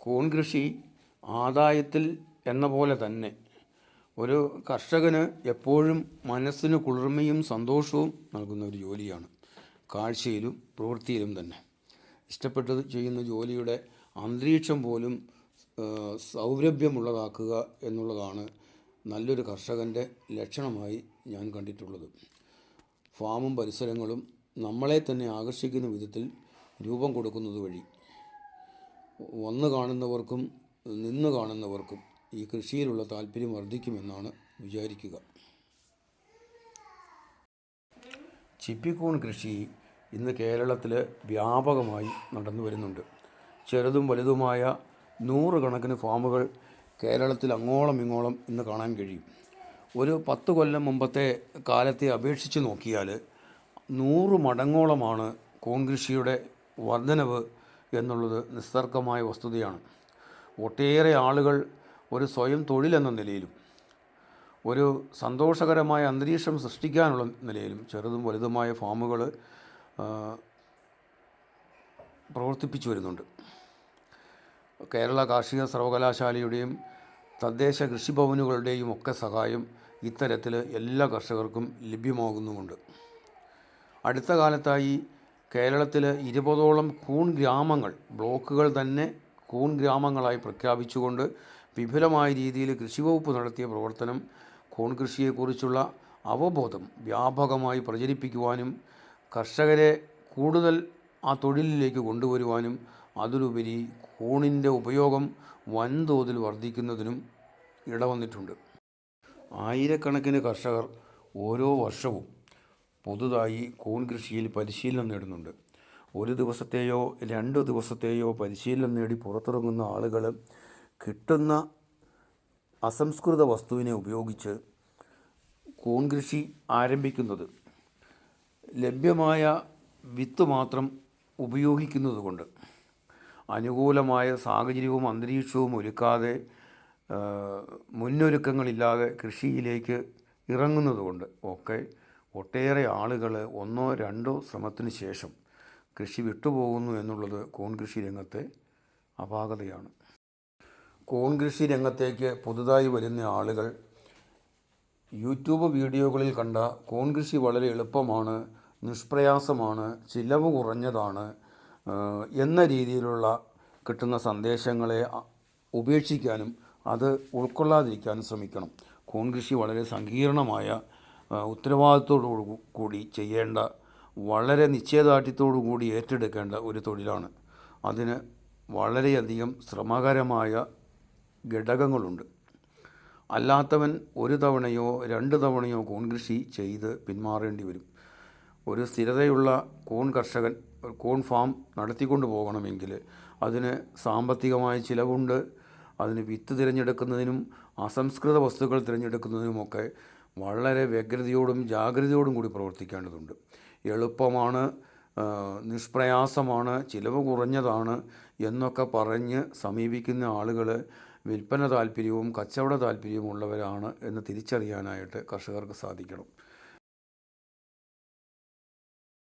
കൂൺ കൃഷി ആദായത്തിൽ എന്ന പോലെ തന്നെ ഒരു കർഷകന് എപ്പോഴും മനസ്സിന് കുളിർമയും സന്തോഷവും നൽകുന്ന ഒരു ജോലിയാണ്. കാഴ്ചയിലും പ്രവൃത്തിയിലും തന്നെ. ഇഷ്ടപ്പെട്ടത് ചെയ്യുന്ന ജോലിയുടെ അന്തരീക്ഷം പോലും സൗരഭ്യമുള്ളതാക്കുക എന്നുള്ളതാണ് നല്ലൊരു കർഷകന്റെ ലക്ഷണമായി ഞാൻ കണ്ടിട്ടുള്ളത്. ഫാമും പരിസരങ്ങളും നമ്മളെ തന്നെ ആകർഷിക്കുന്ന വിധത്തിൽ രൂപം കൊടുക്കുന്നത് വഴി വന്ന് കാണുന്നവർക്കും നിന്ന് കാണുന്നവർക്കും ഈ കൃഷിയിലുള്ള താല്പര്യം വർദ്ധിക്കുമെന്നാണ് വിചാരിക്കുക. ചിപ്പിക്കൂൺ കൃഷി ഇന്ന് കേരളത്തിൽ വ്യാപകമായി നടന്നു വരുന്നുണ്ട്. ചെറുതും വലുതുമായ നൂറുകണക്കിന് ഫാമുകൾ കേരളത്തിൽ അങ്ങോളം ഇങ്ങോളം ഇന്ന് കാണാൻ കഴിയും. ഒരു പത്ത് കൊല്ലം മുമ്പത്തെ കാലത്തെ അപേക്ഷിച്ച് നോക്കിയാൽ നൂറ് മടങ്ങോളമാണ് കോൺ കൃഷിയുടെ വർധനവ് എന്നുള്ളത് നിസ്തർക്കമായ വസ്തുതയാണ്. ഒട്ടേറെ ആളുകൾ ഒരു സ്വയം തൊഴിലെന്ന നിലയിലും ഒരു സന്തോഷകരമായ അന്തരീക്ഷം സൃഷ്ടിക്കാനുള്ള നിലയിലും ചെറുതും വലുതുമായ ഫാമുകൾ പ്രവർത്തിപ്പിച്ചു വരുന്നുണ്ട്. കേരള കാർഷിക സർവകലാശാലയുടെയും തദ്ദേശ കൃഷിഭവനുകളുടെയും ഒക്കെ സഹായം ഇത്തരത്തിൽ എല്ലാ കർഷകർക്കും ലഭ്യമാകുന്നുമുണ്ട്. അടുത്ത കാലത്തായി കേരളത്തിൽ ഇരുപതോളം കൂൺ ഗ്രാമങ്ങൾ ബ്ലോക്കുകൾ തന്നെ കൂൺ ഗ്രാമങ്ങളായി പ്രഖ്യാപിച്ചുകൊണ്ട് വിപുലമായ രീതിയിൽ കൃഷിവകുപ്പ് നടത്തിയ പ്രവർത്തനം കൂൺ കൃഷിയെക്കുറിച്ചുള്ള അവബോധം വ്യാപകമായി പ്രചരിപ്പിക്കുവാനും കർഷകരെ കൂടുതൽ ആ തൊഴിലിലേക്ക് കൊണ്ടുവരുവാനും അതിലുപരി കൂണിന്റെ ഉപയോഗം വൻതോതിൽ വർദ്ധിക്കുന്നതിനും ഇടവന്നിട്ടുണ്ട്. ആയിരക്കണക്കിന് കർഷകർ ഓരോ വർഷവും പുതുതായി കൂൺ കൃഷിയിൽ പരിശീലനം നേടുന്നുണ്ട്. ഒരു ദിവസത്തെയോ രണ്ട് ദിവസത്തെയോ പരിശീലനം നേടി പുറത്തിറങ്ങുന്ന ആളുകൾ കിട്ടുന്ന അസംസ്കൃത വസ്തുവിനെ ഉപയോഗിച്ച് കൂൺ കൃഷി ആരംഭിക്കുന്നത് ലഭ്യമായ വിത്ത് മാത്രം ഉപയോഗിക്കുന്നത് കൊണ്ട് അനുകൂലമായ സാഹചര്യവും അന്തരീക്ഷവും ഒരുക്കാതെ മുന്നൊരുക്കങ്ങളില്ലാതെ കൃഷിയിലേക്ക് ഇറങ്ങുന്നതുകൊണ്ട് ഒക്കെ ഒട്ടേറെ ആളുകൾ ഒന്നോ രണ്ടോ ശ്രമത്തിന് ശേഷം കൃഷി വിട്ടുപോകുന്നു എന്നുള്ളത് കോൺ കൃഷി രംഗത്തെ അപാകതയാണ്. കോൺ കൃഷി രംഗത്തേക്ക് പുതുതായി വരുന്ന ആളുകൾ യൂട്യൂബ് വീഡിയോകളിൽ കണ്ട കോൺ കൃഷി വളരെ എളുപ്പമാണ് നിഷ്പ്രയാസമാണ് ചിലവ് കുറഞ്ഞതാണ് എന്ന രീതിയിലുള്ള കിട്ടുന്ന സന്ദേശങ്ങളെ ഉപേക്ഷിക്കാനും അത് ഉൾക്കൊള്ളാതിരിക്കാനും ശ്രമിക്കണം. കോൺ കൃഷി വളരെ സങ്കീർണമായ ഉത്തരവാദിത്തോടു കൂടി ചെയ്യേണ്ട വളരെ നിശ്ചയദാർഢ്യത്തോടു കൂടി ഏറ്റെടുക്കേണ്ട ഒരു തൊഴിലാണ്. അതിന് വളരെയധികം ശ്രമകരമായ ഘടകങ്ങളുണ്ട്. അല്ലാത്തവൻ ഒരു തവണയോ രണ്ട് തവണയോ കൂൺ കൃഷി ചെയ്ത് പിന്മാറേണ്ടി വരും. ഒരു സ്ഥിരതയുള്ള കൂൺ കർഷകൻ കൂൺ ഫാം നടത്തിക്കൊണ്ട് പോകണമെങ്കിൽ അതിന് സാമ്പത്തികമായ ചിലവുണ്ട്. അതിന് വിത്ത് തിരഞ്ഞെടുക്കുന്നതിനും അസംസ്കൃത വസ്തുക്കൾ തിരഞ്ഞെടുക്കുന്നതിനുമൊക്കെ വളരെ വ്യഗ്രതയോടും ജാഗ്രതയോടും കൂടി പ്രവർത്തിക്കേണ്ടതുണ്ട്. എളുപ്പമാണ് നിഷ്പ്രയാസമാണ് ചിലവ് കുറഞ്ഞതാണ് എന്നൊക്കെ പറഞ്ഞ് സമീപിക്കുന്ന ആളുകൾ വിൽപ്പന താല്പര്യവും കച്ചവട താല്പര്യവും ഉള്ളവരാണ് എന്ന് തിരിച്ചറിയാനായിട്ട് കർഷകർക്ക് സാധിക്കണം.